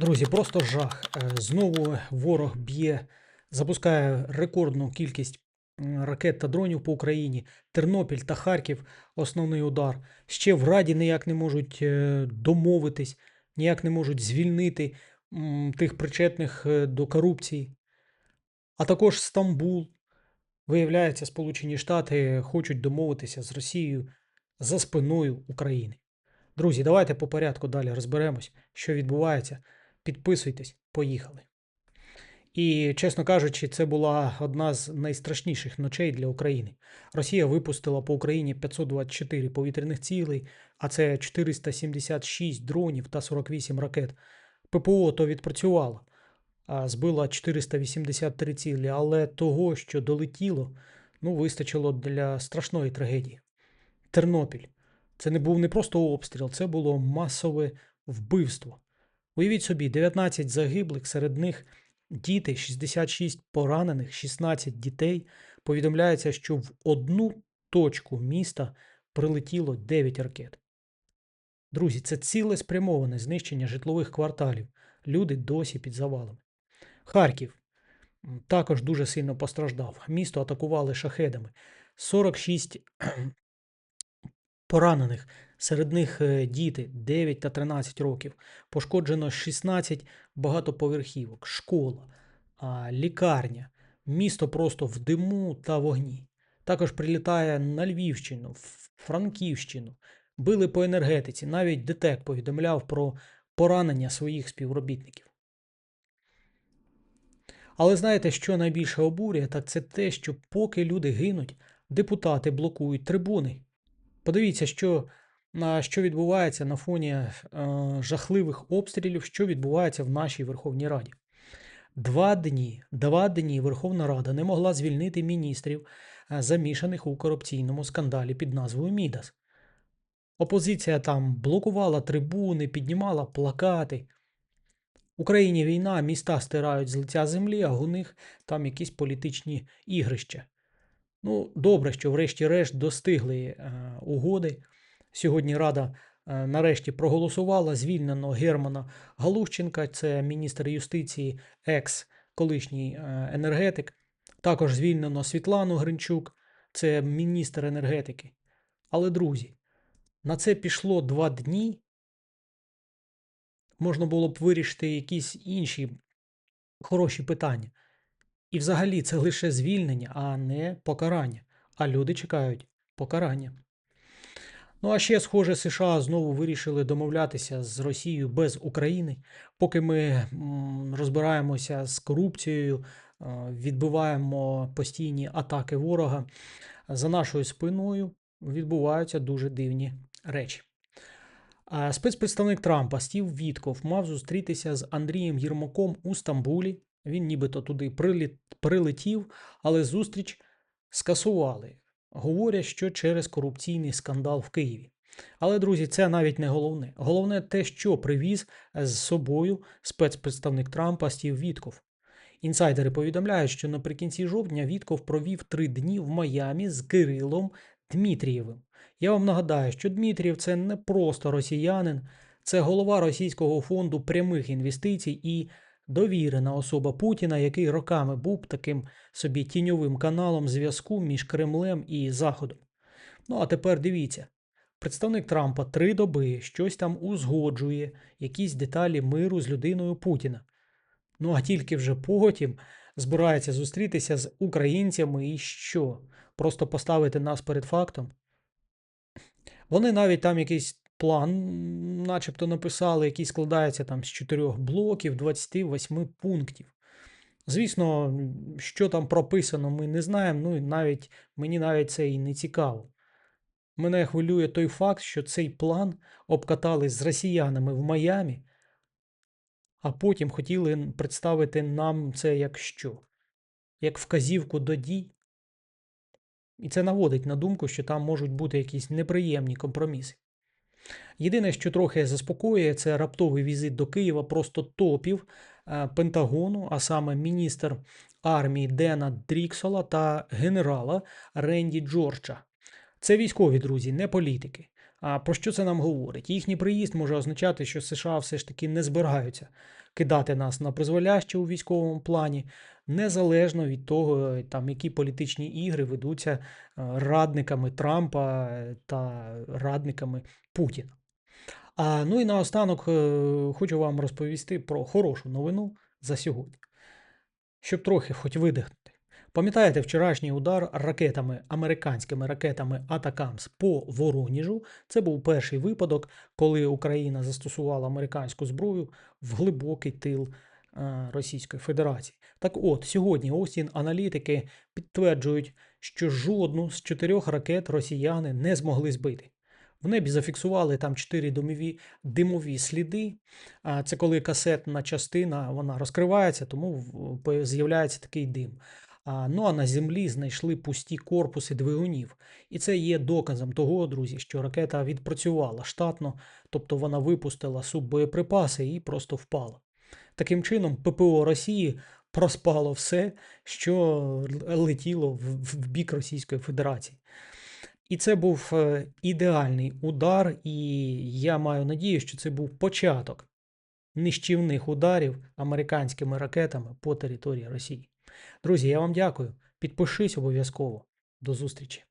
Друзі, просто жах. Е, Знову ворог б'є, запускає рекордну кількість ракет та дронів по Україні. Тернопіль та Харків основний удар. Ще в Раді ніяк не можуть е, домовитись, ніяк не можуть звільнити тих причетних е, до корупції. А також Стамбул. Виявляється, Сполучені Штати хочуть домовитися з Росією за спиною України. Друзі, давайте по порядку далі розберемось, що відбувається. Підписуйтесь, поїхали. І, чесно кажучи, це була одна з найстрашніших ночей для України. Росія випустила по Україні 524 повітряних цілей, а це 476 дронів та 48 ракет. ППО то відпрацювало, збила 483 цілі, але того, що долетіло, ну, вистачило для страшної трагедії. Тернопіль. Це не був не просто обстріл, це було масове вбивство. Уявіть собі, 19 загиблих, серед них діти, 66 поранених, 16 дітей. Повідомляється, що в одну точку міста прилетіло 9 ракет. Друзі, це ціле спрямоване знищення житлових кварталів. Люди досі під завалами. Харків також дуже сильно постраждав. Місто атакували шахедами. 46 поранених, серед них е, діти 9 та 13 років. Пошкоджено 16 багатоповерхівок, школа, лікарня. Місто просто в диму та вогні. Також прилітає на Львівщину, Франківщину. Били по енергетиці. Навіть ДТЕК повідомляв про поранення своїх співробітників. Але знаєте, що найбільше обурює, так це те, що поки люди гинуть, депутати блокують трибуни. Подивіться, що, що відбувається на фоні е, жахливих обстрілів, що відбувається в нашій Верховній Раді. Два дні, два дні Верховна Рада не могла звільнити міністрів, е, замішаних у корупційному скандалі під назвою Мідас. Опозиція там блокувала трибуни, піднімала плакати. В Україні війна, міста стирають з лиця землі, а у них там якісь політичні ігрища. Ну, добре, що врешті-решт достигли е, угоди. Сьогодні Рада е, нарешті проголосувала звільнено Германа Галущенка, це міністр юстиції, екс колишній е, енергетик. Також звільнено Світлану Гринчук, це міністр енергетики. Але, друзі, на це пішло два дні. Можна було б вирішити якісь інші хороші питання. І взагалі це лише звільнення, а не покарання. А люди чекають покарання. Ну а ще, схоже, США знову вирішили домовлятися з Росією без України. Поки ми розбираємося з корупцією, е, відбиваємо постійні атаки ворога. За нашою спиною відбуваються дуже дивні речі. Спецпредставник Трампа Стів Вітков мав зустрітися з Андрієм Єрмаком у Стамбулі. Він нібито туди прилетів, але зустріч скасували. Говорять, що через корупційний скандал в Києві. Але, друзі, це навіть не головне. Головне те, що привіз з собою спецпредставник Трампа Стів Вітков. Інсайдери повідомляють, що наприкінці жовтня Вітков провів три дні в Майамі з Кирилом Дмитрієвим. Я вам нагадаю, що Дмитрієв це не просто росіянин, це голова Російського фонду прямих інвестицій і довірена особа Путіна, який роками був таким собі тіньовим каналом зв'язку між Кремлем і Заходом. Ну а тепер дивіться. Представник Трампа три доби щось там узгоджує, якісь деталі миру з людиною Путіна. Ну а тільки вже потім збирається зустрітися з українцями і що? Просто поставити нас перед фактом. Вони навіть там якийсь план, начебто, написали, який складається там з чотирьох блоків, 28 пунктів. Звісно, що там прописано, ми не знаємо. Ну і навіть мені навіть це і не цікаво. Мене хвилює той факт, що цей план обкатали з росіянами в Майамі, а потім хотіли представити нам це як що? Як вказівку до дій. І це наводить на думку, що там можуть бути якісь неприємні компроміси. Єдине, що трохи заспокоює, це раптовий візит до Києва просто топів е, Пентагону, а саме міністр армії Дена Дріксола та генерала Ренді Джорджа. Це військові друзі, не політики. А про що це нам говорить? Їхній приїзд може означати, що США все ж таки не збираються кидати нас на призволяще у військовому плані, незалежно від того, там які політичні ігри ведуться е, радниками Трампа е, та радниками Путіна. А ну і наостанок е, хочу вам розповісти про хорошу новину за сьогодні, щоб трохи хоч видихнути. Пам'ятаєте вчорашній удар ракетами, американськими ракетами Атакамс по Вороніжу? Це був перший випадок, коли Україна застосувала американську зброю в глибокий тил е, Російської Федерації. Так от, сьогодні Остін аналітики підтверджують, що жодну з чотирьох ракет росіяни не змогли збити. В небі зафіксували там чотири домові димові сліди. Це коли касетна частина вона розкривається, тому з'являється такий дим. Ну а на землі знайшли пусті корпуси двигунів. І це є доказом того, друзі, що ракета відпрацювала штатно, тобто вона випустила суббоєприпаси і просто впала. Таким чином, ППО Росії проспало все, що летіло в, в бік Російської Федерації. І це був е, ідеальний удар, і я маю надію, що це був початок нищівних ударів американськими ракетами по території Росії. Друзі, я вам дякую. Підпишись обов'язково. До зустрічі!